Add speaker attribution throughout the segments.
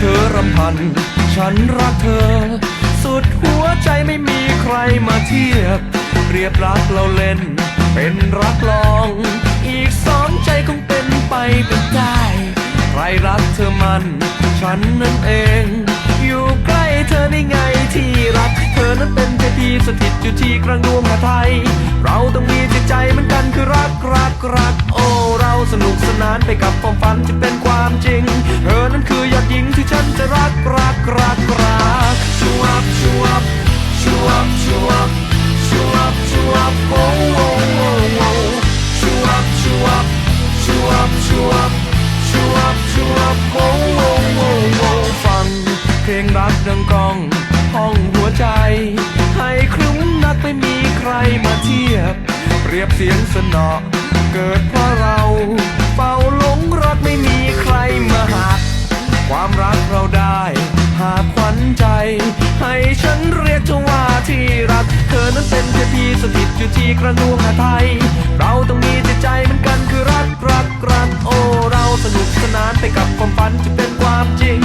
Speaker 1: เธอรำพัน ฉันรักเธอ สุดหัวใจไม่มีใครมาเทียบ เรียบรักเราเล่น เป็นรักลอง อีกสองใจคงเป็นไปเป็นได้ ใครรักเธอมัน ฉันนั่นเอง อยู่ใกล้เธอได้ไงที่รัก เธอนั้นเป็นเทพีสถิตอยู่ที่กลางดวงหาไทย เราต้องมีจิตใจเหมือนกันคือรักรักรักโอ้เราสนุกสนานไปกับความฝันจะเป็นความจริง รักรักรักชัวบชัวบชัวบชัวบชัวบชัวบโอ้โอ้โอ้โอ้ชัวบชัวบชัวบชัวบชัวบชัวบโอ้โอ้โอ้โอ้ฟังเพลงรักดังกองห้องหัวใจ ให้ครึ้มนักไม่มีใครมาเทียบ เรียบเสียงสนอเกิดเพราะ อยู่ที่กระดวงหาไทย เราต้องมีจิตใจเหมือนกันคือรักรักรักโอ้เราสนุกสนานไปกับความฝันจะเป็นความจริง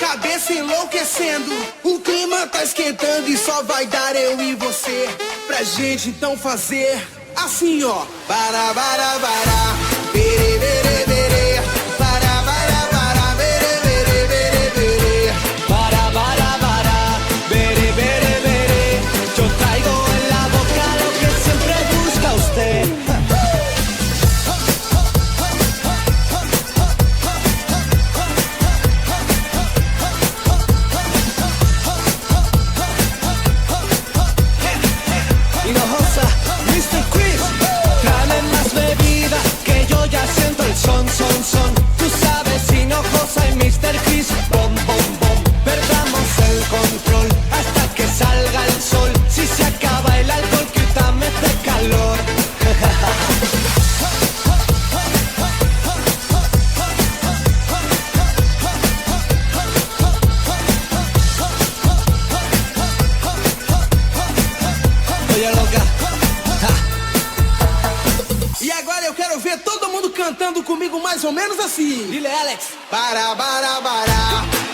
Speaker 2: cabeça enlouquecendo. O clima tá esquentando e só vai dar eu e você. Pra gente então fazer assim, ó. Para, para, para. Cantando comigo mais ou menos assim.
Speaker 3: Dile, Alex.
Speaker 2: Para, para, para.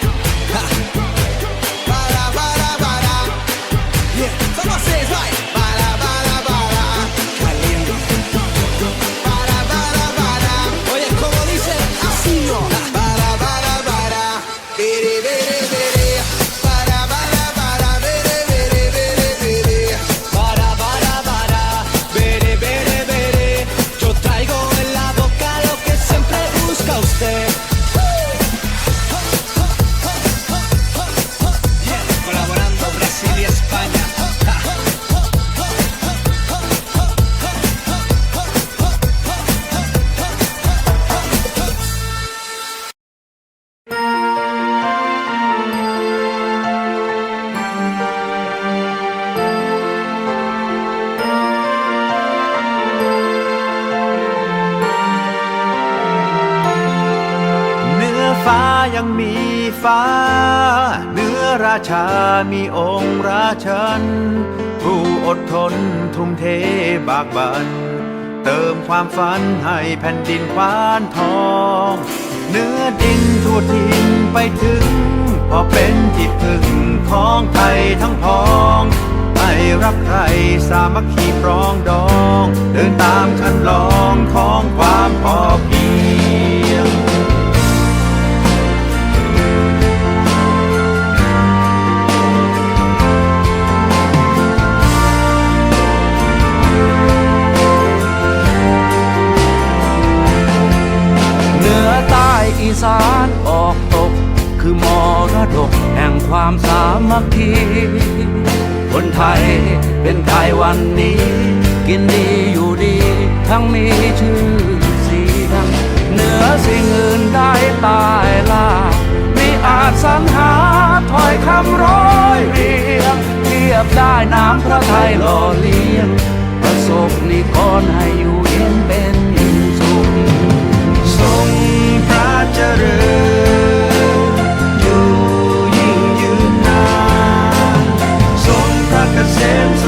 Speaker 4: ชา มีองค์ราชัน ผู้อดทนทุ่มเทบากบัน เติมความฝันให้แผ่นดินควานทอง เนื้อดินทั่วทินไปถึง พอเป็นที่พึ่งของไทยทั้งพ้องไม่รักใครสามัคคีปรองดอง เดินตามคันลอง
Speaker 1: สานออกตก คือมรดกแห่งความสามัคคี คนไทยเป็นไทยวันนี้ กินดีอยู่ดี ทั้งมีชื่อเสียงเหนือสิ่งอื่นได้ตายล่ามีอาจสรรหาถอยคำร้อยเรียงเทียบได้น้ำพระไทยหล่อเลี้ยงประสบนิกรให้อยู่เย็นเป็น
Speaker 4: อยู่ยิ่งยืนนานทรงพระเกษม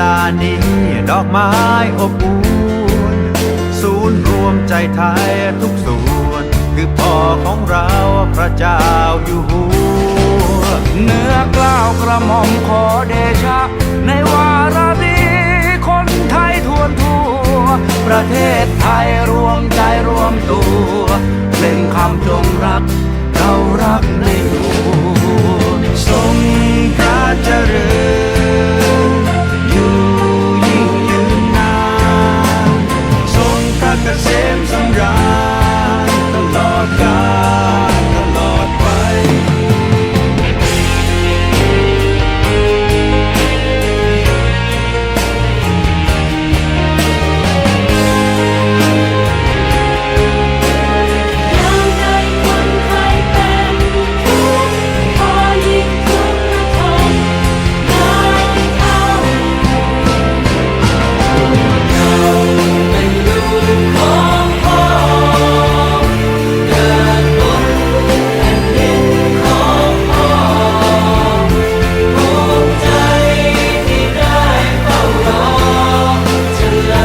Speaker 4: ลานี้ดอกไม้อบอุ่นศูนย์รวมใจไทยทุกส่วน คือพ่อของเราพระเจ้าอยู่หัว
Speaker 1: เนื้อกล้าวกระหม่อมขอเดชะ ในวารดีคนไทยทวนทั่ว ประเทศไทยรวมใจรวมตัว
Speaker 4: เป็นคำจงรัก เรารักใน